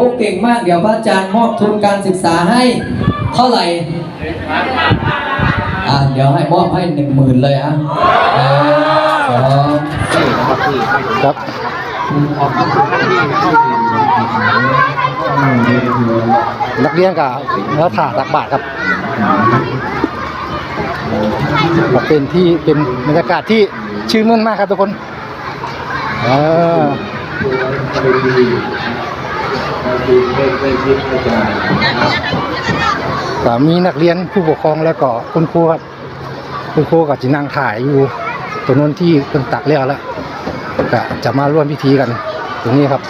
อ้เก่งมาก เดี๋ยวพระอาจารย์มอบทุนการศึกษาให้ เท่าไหร่อ่าเดี๋ยวให้มอบให้หนึ่งหมื่นเลยอะเออสองครับนักเรียนกับแล้วถ่าตักบาทครับเป็นที่เป็นบรรยากาศที่ชื่นมื่นมากครับทุกคน เออ ก็มีนักเรียนผู้ปกครองแล้วก็คุณครูครับคุณครูก็จะนั่งถ่ายอยู่ตรงนั้นที่เพิ่งตักแล้วแล้วก็จะมาร่วมพิธีกัน ตรงนี้ครับ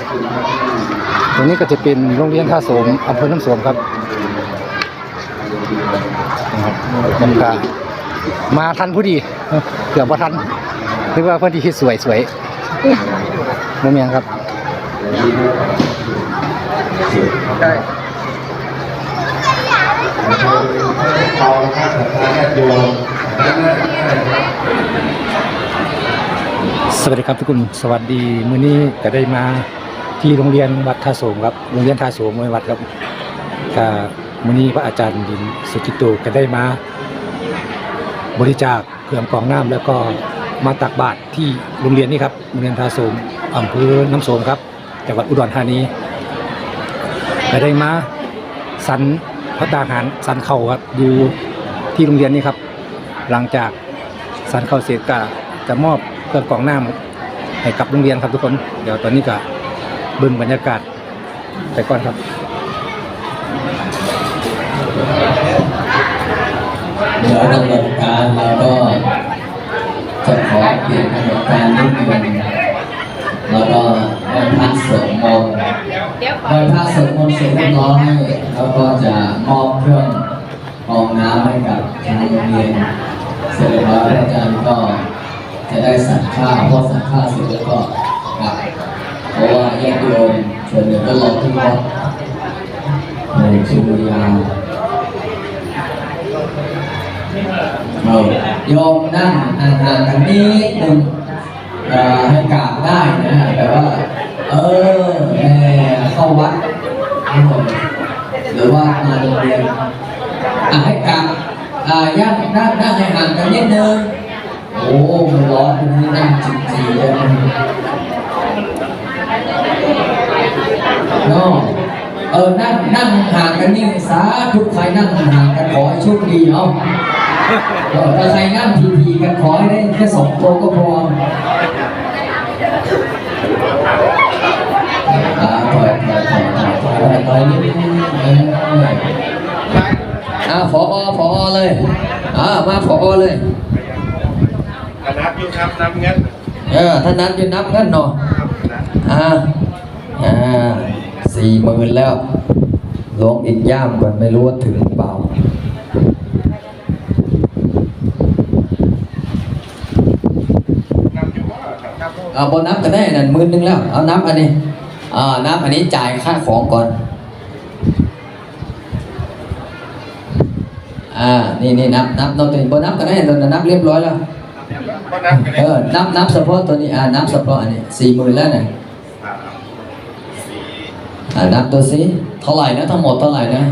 ตรงนี้ก็จะเป็นโรงเรียนท่าโสมอำเภอน้ำโสมครับนะครับผมก็มาทันผู้ดีเกือบว่าทันหรือว่าเพื่อนที่สวยสวยโมเมียงครับ สวัสดีครับทุกคนสวัสดีมื้อนี้ก็ได้มาที่โรงเรียนวัดท่าโสมครับโรงเรียนท่าโสมวัดครับก็มื้อนี้พระอาจารย์ดินสุกิโตก็ได้มา บริจาคเครื่องกองน้ำแล้วก็มาตักบาตรที่โรงเรียนนี้ครับโรงเรียนท่าโสมอำเภอน้ำโสมครับจังหวัดอุดรธานี ก็ได้มาสันพระตาหารสันเข่าครับอยู่ที่โรงเรียนนี้ครับ หลังจากสันเข่าเสร็จก็จะมอบเครื่องกรองน้ำให้กับโรงเรียนครับทุกคน เดี๋ยวตอนนี้ก็เบิ่งบรรยากาศไปก่อนครับเดี๋ยวดำเนินการเราก็จะขอเปลี่ยนกำหนดการนิดนึงแล้วก็ไหว้พระสวดมนต์ ไหว้พระสวดมนต์เสร็จเรียบร้อยแล้วก็จะมอบเครื่องกรองน้ำให้กับทางโรงเรียนเสร็จแล้วอาจารย์ก็จะได้สั่งข้าวพอสั่งข้าวเสร็จแล้วก็กลับเพราะว่าแยกโยมส่วนหนึ่งก็รอที่วัดในชุมยาเราโยมนั่งห่างๆกันนิดหนึ่งให้กราบได้นะแต่ว่า เออแหม เข้าวัดหรือว่ามาโรงเรียนอะให้กราบอ่าย่างนั่งนั่งให้ห่างกันนิดนึงโอ้มันร้อนตรงนี้นั่งจิบจีเลยเนาะเออนั่งนั่งห่างกันนี่สาธุใครนั่งห่างกันขอให้โชคดีเนาะเออถ้าใครนั่งทีๆกันขอให้ได้แค่สองตัวก็พอ ถอยถอยถอยถอยถอยถอยนิดนึงเอออ่าผอผอเลยอ่ามาผอเลยนับอยู่ครับนับเงินเออถ้านั้นจะนับเงินเนาะอ่าอ่าสี่หมื่นแล้วลงอีกย่ามก่อนไม่รู้ว่าถึงหรือเปล่านับอยู่ว่าครับนับเอาบนนับกันได้นั่นหมื่นหนึงแล้ว เอานับอันนี้ อ่านับอันนี้จ่ายค่าของก่อน อ่า นี่นี่นับนับตัวนี้บนนับกันได้ตัวนับเรียบร้อยแล้ว เออ นับนับเฉพาะตัวนี้ อ่า นับเฉพาะอันนี้สี่หมื่นแล้วเนี่ยอ่านับตัวสิ เท่าไหร่นะทั้งหมดเท่าไหร่นะ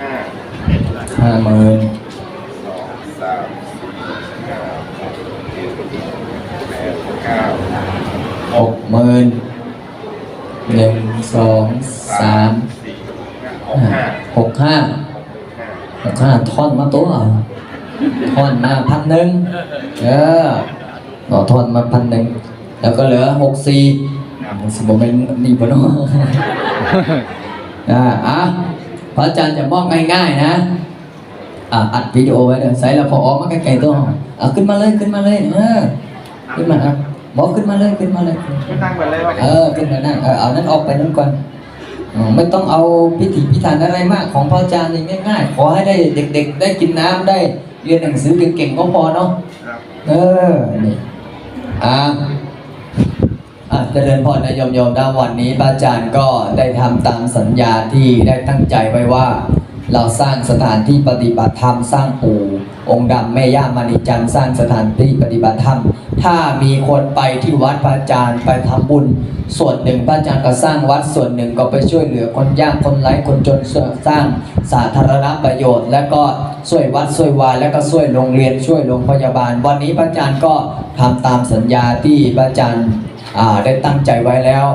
ห้าห้าหมื่นสองสามสี่ ห้าหกหมื่นหนึ่งสองสามหกห้าหกห้าท่อนมาตัวท่อนมาพันหนึ่งเออต่อท่อนมาพันหนึ่งแล้วก็เหลือหกสี่สมมติเป็นนี่ปะเนาะอ่าอะพระอาจารย์จะมอบง่ายๆนะ อะอัดวิดีโอไว้เดี๋ยวใส่แล้วพอออกมาใกล้ๆตัวอะขึ้นมาเลยขึ้นมาเลยเออขึ้นมาครับบอกขึ้นมาเลยขึ้นมาเลยไม่ตั้งเหมือนเลยว่าเออขึ้นมานั่งเออเอานั้นออกไปนั้นก่อนอืมไม่ต้องเอาพิธีพิธันอะไรมาก ของพระอาจารย์นี่ง่ายๆขอให้ได้เด็ก ๆ ได้กินน้ำได้เรียนหนังสือเก่งๆก็พอเนาะครับเออนี่อ่าอะเจริญพรนะโยมโยมๆนะวันนี้พระอาจารย์ก็ได้ทำตามสัญญาที่ได้ตั้งใจไว้ว่า เราสร้างสถานที่ปฏิบัติธรรมสร้างปู่องค์ดำแม่ย่ามณีจันทร์สร้างสถานที่ปฏิบัติธรรม ถ้ามีคนไปที่วัดพระอาจารย์ไปทำบุญ ส่วนหนึ่งพระอาจารย์ก็สร้างวัดส่วนหนึ่งก็ไปช่วยเหลือคนยากคนไร้คนจนสร้างสาธารณประโยชน์ และก็ช่วยวัดช่วยวายและก็ช่วยโรงเรียนช่วยโรงพยาบาล วันนี้พระอาจารย์ก็ทำตามสัญญาที่พระอาจารย์ได้ตั้งใจไว้แล้ว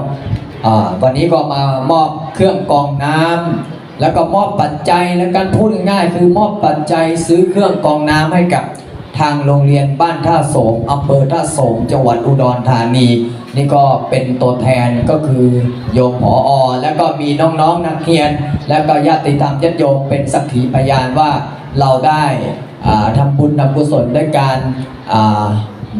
วันนี้ก็มามอบเครื่องกองน้ำ แล้วก็มอบปัจจัยและการพูดง่ายๆคือมอบปัจจัยซื้อเครื่องกองน้ำให้กับทางโรงเรียนบ้านท่าโสมอำเภอท่าโสมจังหวัดอุดรธานี นี่ก็เป็นตัวแทนก็คือโยมผออแล้วก็มีน้องๆนักเรียน แล้วก็ญาติธรรมญาติโยมเป็นสักขีพยานว่าเราได้อ่าทำบุญทำกุศลด้วยการ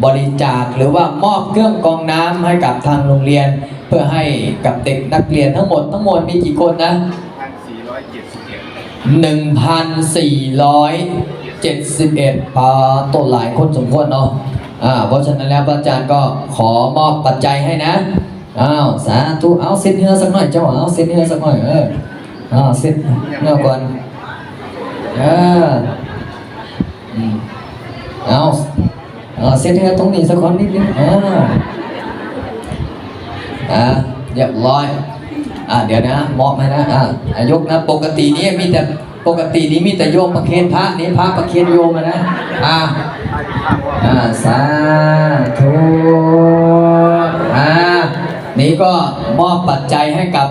บริจาคหรือว่ามอบเครื่องกองน้ำให้กับทางโรงเรียน เพื่อให้กับเด็กนักเรียนทั้งหมดทั้งหมดมีกี่คนนะ พันสี่ร้อยเจ็ดสิบ เอ็ด1,471ปาต้นหลายคนสมควรเนาะอ่าเพราะฉะนั้นแล้วพระอาจารย์ก็ขอมอบปัจจัยให้นะอ้าวสาธุเอาเซ็ตเนื้อสักหน่อยเจ้าเอาเซ็ตเนื้อสักหน่อยเอออ้าวเซ็ตเนื้อก่อนเอออืมเอาเอาเซ็ตเนื้อตรงนี้สักคนนิดนึงเอออ่าเรียบร้อย อ่าเดี๋ยวนะเหมอบให้นะอ่ายกนะปกตินี้มีแต่ปกตินี้มีแต่โยมประเคนพระนี่พระประเคนโยมอะนะอ่าอ่าสาธุอ่านี่ก็มอบปัจจัยให้กับ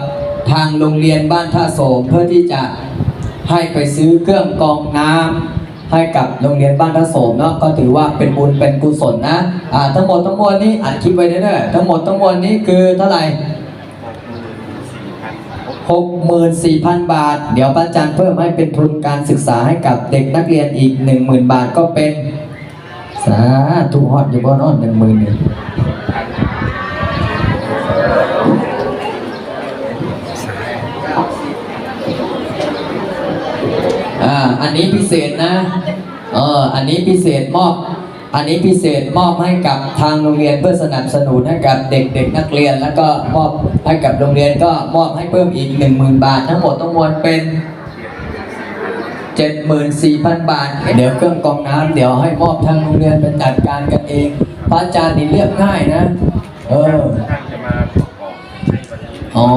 ทางโรงเรียนบ้านท่าโสมเพื่อที่จะให้ไปซื้อเครื่องกรองน้ำให้กับโรงเรียนบ้านท่าโสมเนาะก็ถือว่าเป็นบุญเป็นกุศลนะอ่าทั้งหมดทั้งมวลนี้อัดคลิปไว้เด้อทั้งหมดทั้งมวลนี้คือเท่าไหร่ 64,000 บาท เดี๋ยวพระอาจารย์เพิ่มให้เป็นทุนการศึกษาให้กับเด็กนักเรียนอีก 10,000 บาทก็เป็น สาธุฮอดอยู่บ่นอนหนึ่งหมื่นหนึ่งอ่า อันนี้พิเศษนะ เออ อันนี้พิเศษมอบ อันนี้พิเศษมอบให้กับทางโรงเรียนเพื่อสนับสนุนให้กับเด็กๆนักเรียน แล้วก็มอบให้กับโรงเรียนก็มอบให้เพิ่มอีก 10,000 บาท ทั้งหมดทั้งมวลเป็น 74,000 บาท เดี๋ยวเครื่องกรองน้ำเดี๋ยวให้มอบทางโรงเรียนเป็นจัดการกันเอง พระอาจารย์นี่เรียบง่ายนะ เอออ๋อ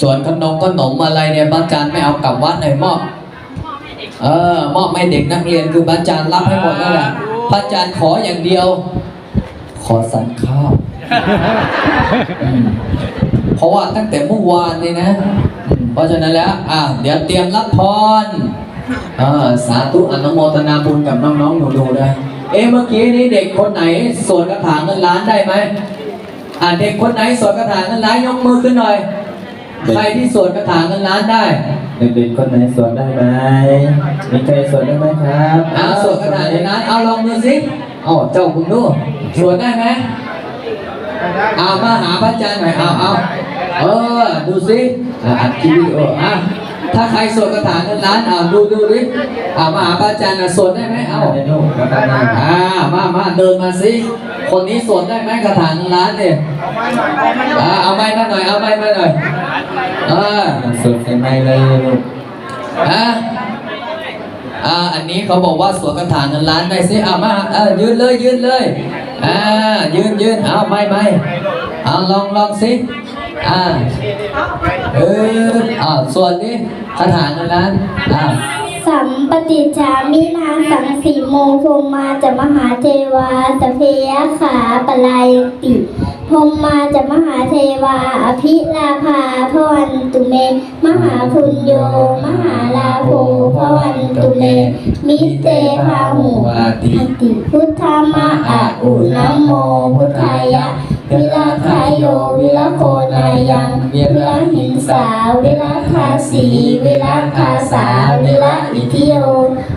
ส่วนขนมขนมอะไรเนี่ยพระอาจารย์ไม่เอากลับวัดเลยมอบ เออ มอบให้เด็กนักเรียนคือพระอาจารย์รับให้หมดนั่นแหละ พระอาจารย์ขออย่างเดียว ขอสันข้าวอืมเพราะว่าตั้งแต่เมื่อวานเลยนะอืมเพราะฉะนั้นแล้ว อ่าเดี๋ยวเตรียมรับพรอ่าสาธุอนุโมทนาบุญกับน้องๆหนูๆนะเอ๊ะเมื่อกี้นี้เด็กคนไหนสวดคาถาเงินล้านได้ไหมอ่าเด็กคนไหนสวดคาถาเงินล้านยกมือขึ้นหน่อย ใครที่สวดคาถาเงินล้านได้ เด็กๆคนไหนสวดได้ไหมมีใครสวดได้ไหมครับเอาสวดคาถาเงินล้านเอาลองมือสิเอาเจ้าคุณดูสวดได้ไหมเอามาหาพระอาจารย์หน่อยเอาเอาเออดูสิอะอัดคลิปวิดีโออะ ถ้าใครสวดคาถาเงินล้านเอาดูดูดิเอามาหาพระอาจารย์นะสวดได้ไหมเอาได้ลูกแล้วก็นั่งอ่ามามาเดินมาสิคนนี้สวดได้ไหมคาถาเงินล้านเนี่ยอ่าเอาไม้มาหน่อยเอาไม้มาหน่อยเออสวดใส่ไม้เลยลูกอะอ่าอันนี้เขาบอกว่าสวนกระถางเงินล้านได้สิอ่ามาเออยืนเลยยืนเลยอ่ายืนยืนเอาไม่ไม่เอาลองลองสิ อ่าเอออ่าส่วนนี้กระถางเงินล้านอ่าสัมปติจามินาสังสีโมพรหมมาจะมหาเทวาสพเพยขาปลายติพรหมมาจะมหาเทวา อภิลาภาพวันตุเม มหาพุญโย มหาลาโภพวันตุเม มิเตภาหุอติ พุทธามะอะอุนะโมพุทธายะ วิลาทายโยวิลาโคนายังวิลาหิงสาวิลาทาสีวิลาทาสาวิลาอิทิโย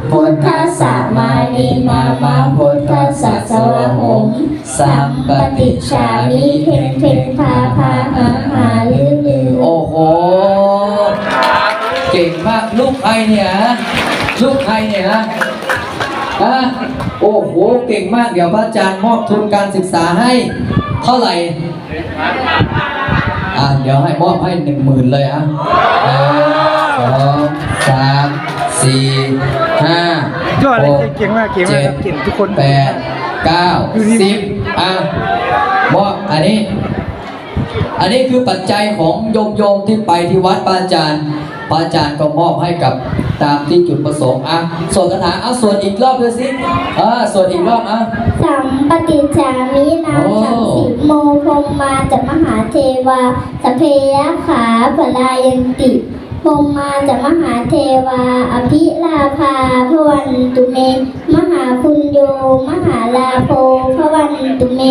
พุทธสสะมานีมามาพุทธสสะสวะหงสัมปติชามิเพนเพนพาพาหาหาลือลือโอ้โหเก่งมากลูกใครเนี่ยลูกใครเนี่ยฮะโอ้โหเก่งมากเดี๋ยวพระอาจารย์มอบทุนการศึกษาให้ ท่าไหร่อ่าเดี๋ยวให้มอบให้หนึ่งหมื่นเลยอะหนึ่งสองสามสี่ห้ายอดเลยหเก่งมากเก่งมากเก่งทุกคนแปดเก้าสิบอะมอบอันนี้ อันนี้คือปัจจัยของโยมโยมๆที่ไปที่วัดปาอาจารย์ ปาอาจารย์ก็มอบให้กับตามที่จุดประสงค์อะส่วนคาถาเอาส่วนอีกรอบเลยสิเออส่วนอีกรอบอะสัมปติจามินาโอ้สังสิโมพรหมมาจะมหาเทวาสพเพยขาปลายันติพรหมมาจะมหาเทวา อภิลาภาพวันตุเม มหาพุญโย มหาลาโภพวันตุเม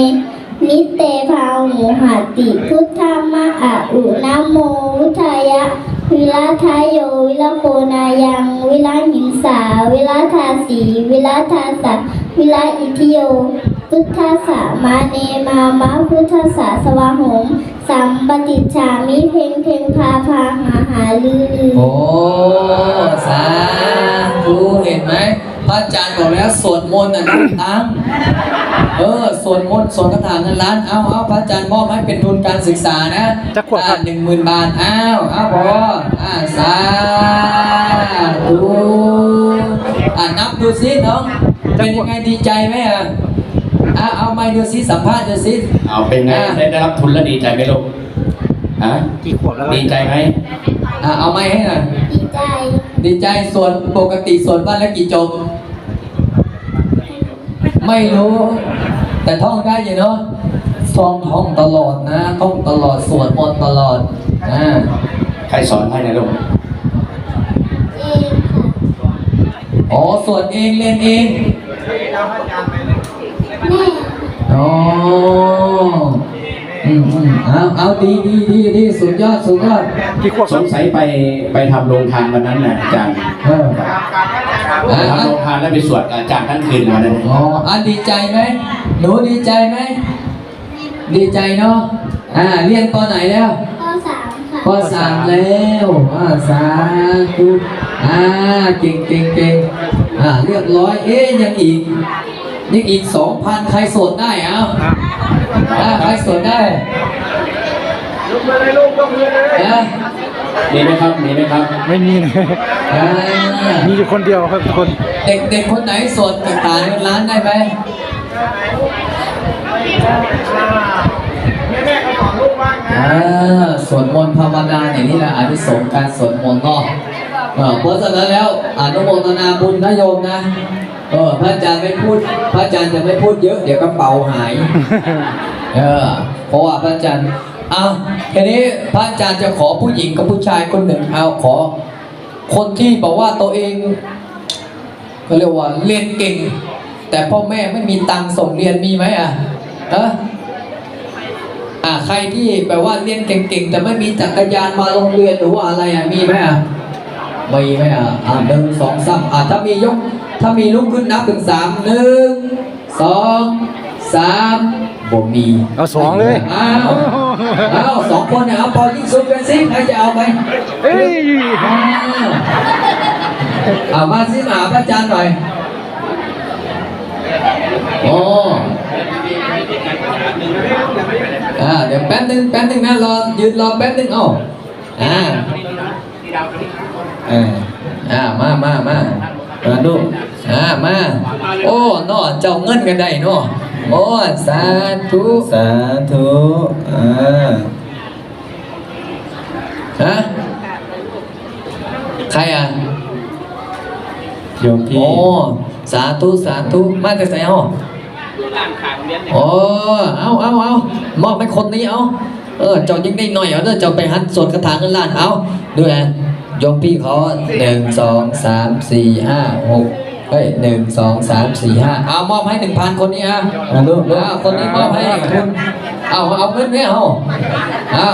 นิเตภาหูหาติ พุทธามะอะอุนะโมวุทายะ วิลาทายโยวิลาโคนายัง วิลาหิงสา วิลาทาสี วิลาทาสักวิลาอิทิโย พุทธาสามาเนมามะพุทธาสาสวาหงสัมปติชามิเพงเพงพาพาหาหาลือ โอ้ สาธุเห็นไหม พระอาจารย์บอกแล้วสวดมนต์น่ะนั่งตังเออสวดมนต์สวดคาถาเงินล้านเอาเอาพระอาจารย์มอบให้เป็นทุนการศึกษานะจักขวบครับ หนึ่งหมื่นบาทอ้าวเอาพออ่าสาธุอ่านับดูสิน้องเป็นยังไงดีใจไหมอะอ่าเอาไม้ดูสิสัมภาษณ์ดูสิ เอาเป็นไงอ่าได้ได้รับทุนแล้วดีใจไหมลูกฮะกี่ขวบแล้วครับดีใจไหมอ่าเอาไม้ให้หน่อยดีใจ ดีใจส่วนปกติส่วนบ้านละกี่จบ ไม่รู้ แต่ท่องได้อยู่เนาะท่องท่องตลอดนะท่องตลอดสวดมนต์ตลอดอ่าใครสอนให้นะลูกเองค่ะอ๋อสวดเองเรียนเองแม่อ๋อ อืมอืมเอาเอาดีดีดีดีสุดยอดสุดยอดกี่ขวบคสรับงสัยไปไปทำโรงทานวันนั้นน่ะอาจารย์เออไปทำโรงทานแล้วไปสวดกับอาจารย์ทั้งคืนวันนั้นอ๋ออะดีใจไหมหนูดีใจไหมดีใจเนาะอ่าเรียนปอไหนแล้วข้อสามค่ะก็สามแล้วอ่าสาธุอ่าเก่งเก่งเก่งอ่าเรียบร้อยเอ๊ยยังอีก ยังอีกสองพันใครโสดได้เอ้าอ่าใครโสดได้ยกมือเลยลูกยกมือเลยมีไหมครับมีไหมครับไม่มีนะอ่ามีอยู่คนเดียวครับทุกคนเด็กเด็กคนไหนโสดกับตายเงินล้านได้ไหมอ่าสวดมนต์ภาวนาอย่างนี้แหละอานิสงส์การสวดมนต์ก็เออเพราะฉะนั้นแล้วอนุโมทนาบุญนะโยมนะ เออพระอาจารย์ไม่พูด พระอาจารย์จะไม่พูดเยอะ เดี๋ยวกระเป๋าหาย เออ เพราะว่าพระอาจารย์เอาทีนี้พระอาจารย์จะขอผู้หญิงกับผู้ชายคนหนึ่งเอาขอ คนที่บอกว่าตัวเองเขาเรียกว่าเรียนเก่ง แต่พ่อแม่ไม่มีตังค์ส่งเรียนมีไหมอะเอออ่าใครที่แบบว่าเรียนเก่งๆแต่ไม่มีจักรยานมาโรงเรียนหรือว่าอะไรอะมีไหมอะมีไหมอะอ่าหนึ่งสองสามอ่าถ้ามียก ถ้ามีลุกขึ้นนับถึงสามหนึ่งสองสามบ่มีเอาสองเลยอ้าวอ้าวสองคนเนี่ยเอาปอยิ่งสุดเป็นสิใครจะเอาไปเอ้ยอ้าวเอามาสิมาหาพระอาจารย์หน่อยโอ้อ่าเดี๋ยวแป๊บนึงแป๊บนึงนะรอยืนรอแป๊บนึงเอ้าอ่าเอออ่ามามามา มาดูอ่ามาโอ้เนอเจ้าเงินกันได้เนาะโอ้สาธุสาธุอ่าฮะใครอะโยมพี่โอ้สาธุสาธุมาจากไหนอะโอ้เอาเอาเอามอบให้คนนี้เอาเออเจอยิ่งได้หน่อยเอาเด้อเจ้าไปหัดสวดคาถาเงินล้านเอาดูแลโยมพี่เขาหนึ่งสองสามสี่ห้าหกเฮ้ยหนึ่งสองสามสี่ห้าเอามอบให้หนึ่งพันคนนี้อะอ่าลูกลูกเอาคนนี้มอบให้คุณเอาเอาเงินเนี่ยเอาเอา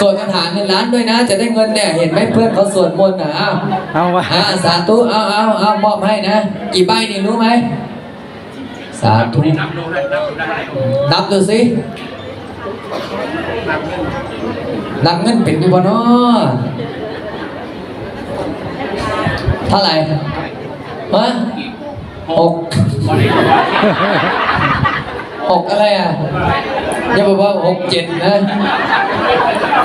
ส่วนคาถาเงินล้านด้วยนะ จะได้เงินเนี่ยเห็นไหมเพื่อนเขาสวดมนต์อะอ้าวเอาวะอ่าสาธุเอาเอาเอามอบให้นะกี่ใบนี่รู้ไหมสาธุนับดูสินับเงินเป็นอยู่บ่เนาะ เท่าไหร่ฮะหกหกอะไรอะอย่าบอกว่าหกเจ็ดนะ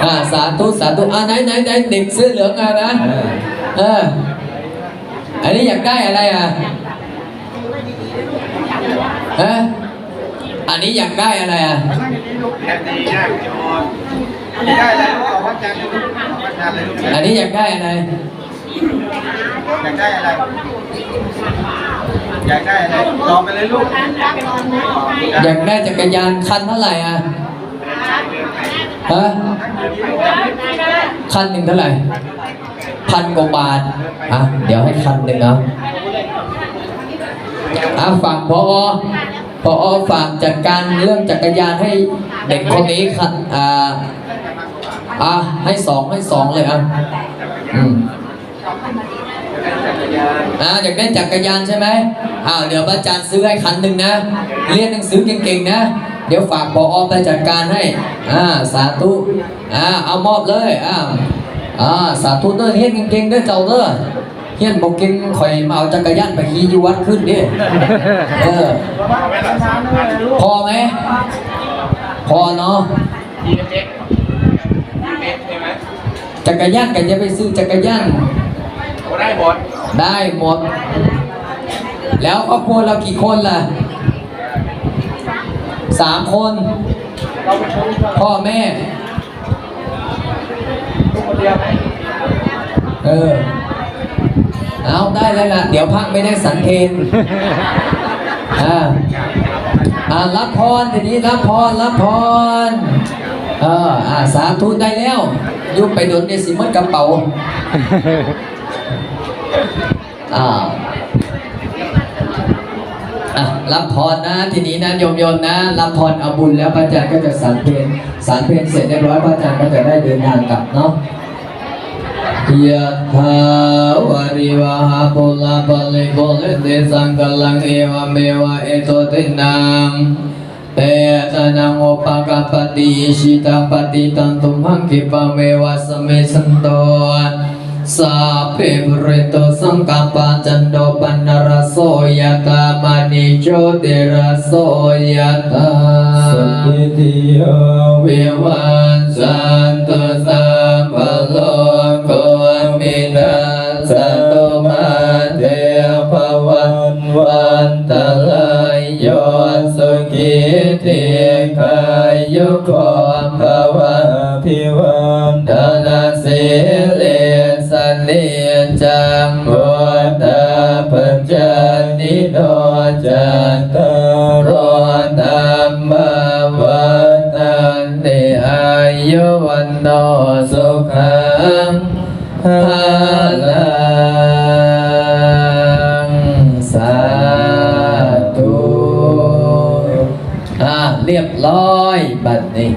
อ่าสาธุสาธุอ่าไหนไหนไหนเด็กเสื้อเหลืองอะนะอ่าเอออันนี้อยากได้อะไรอะฮะอันนี้อยากได้อะไรอะแค่นี้ยากจอนได้แล้วเอาวัดจันทร์เลยวัดจันทร์เลยลูกอันนี้อยากได้อะไร อยากได้อะไร อยากได้อะไรตอบไปเลยลูก อยากได้จักรยานคันเท่าไหร่อะฮะคันหนึ่งเท่าไหร่ พันกว่าบาท อะ เดี๋ยวให้คันหนึ่งเอาอะฝั่งพอพอฝากจัดการเรื่องจักรยานให้เด็กคนนี้คันอ่าอะให้สองให้สองเลยอะอืม อ่าอยากได้จักรยานใช่ไหมอ้าวเดี๋ยวพระอาจารย์ซื้อให้คันหนึ่งนะ เรียนหนังสือเก่งๆนะ เดี๋ยวฝากพอไปจัดการให้อ่าสาธุอ่าเอามอบเลยอ่าอ่าสาธุเด้อเฮียนเก่งๆเด้อเจ้าเด้อเฮียนบอกเก่งข่อยมาเอาจักรยานไปขี่อยู่วัดขึ้นดิเออพอไหมพอเนาะจักรยานกันจะไปซื้อจักรยานโอ้ได้หมด ได้หมด แล้วครอบครัวเรากี่คนล่ะสามคน พ่อแม่ เออ เอาได้แล้วล่ะ เดี๋ยวพักไม่ได้สันเพนอ่าอ่ารับพรทีนี้รับพรรับพรเอออ่าสาธุได้แล้ว ยุบไปโดนเดสิมัดกระเป๋า อ่าอะรับพรนะทีนี้นะโยมโยมนะรับพรเอาบุญแล้วพระอาจารย์ก็จะสารเพลสารเพลเสร็จเรียบร้อยพระอาจารย์ก็จะได้เดินทางกลับเนาะยะถาวาริวหาปุลาปะลิโกเลเตสังกลังเอวเมวะเอโตตินังเตตนังโอปะกปปติอิชิตังปฏิตังตุมหังคิปะเมวะสเมสันโต สัพเพปุเรโตสังกปปจันโดปันนรโสยตามณิโชติรโสยตาสุขิติโยวิวันสันตุสัพพโลกโคมินาสตุมาเตภวันวันตะลายโยสุขิติกายโยกมภวะพิวันดานาสิเล จัตตารธรรมวันันติอายุวันโนสุขังภาลังสาธุอ่าเรียบร้อยบัดนี้